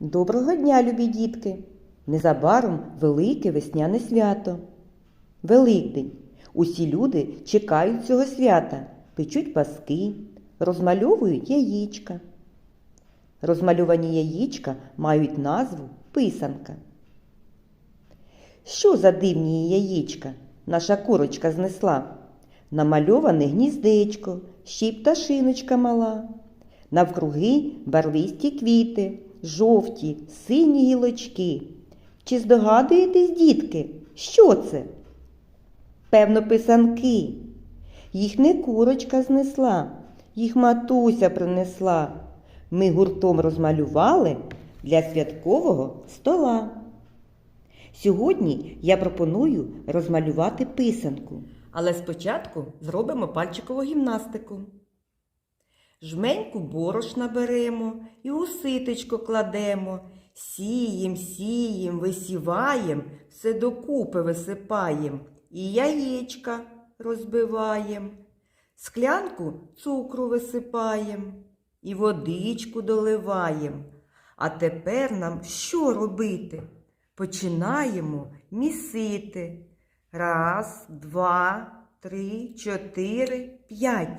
Доброго дня, любі дітки! Незабаром велике весняне свято. Великдень. Усі люди чекають цього свята, печуть паски, розмальовують яєчка. Розмальовані яєчка мають назву писанка. Що за дивні яєчка наша курочка знесла? Намальоване гніздечко, ще й пташиночка мала. Навкруги барвисті квіти, жовті, сині гілочки. Чи здогадуєтесь, дітки, що це? Певно, писанки. Їх не курочка знесла, їх матуся принесла. Ми гуртом розмалювали для святкового стола. Сьогодні я пропоную розмалювати писанку. Але спочатку зробимо пальчикову гімнастику. Жменьку борошна беремо і у ситочко кладемо. Сієм, сієм, висіваєм, все докупи висипаєм. І яєчка розбиваєм. Склянку цукру висипаєм і водичку доливаєм. А тепер нам що робити? Починаємо місити. Раз, два, три, чотири, п'ять.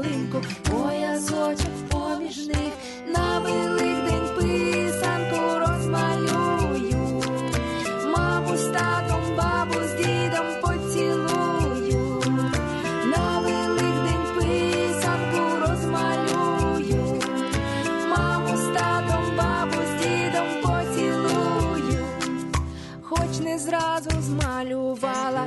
ялинку, поясочок поміж них на великдень писанку розмалюю. Маму з татом, бабу з дідом поцілую. На великдень писанку розмалюю. Маму з татом, бабу з дідом поцілую. Хоч не зразу змалювала,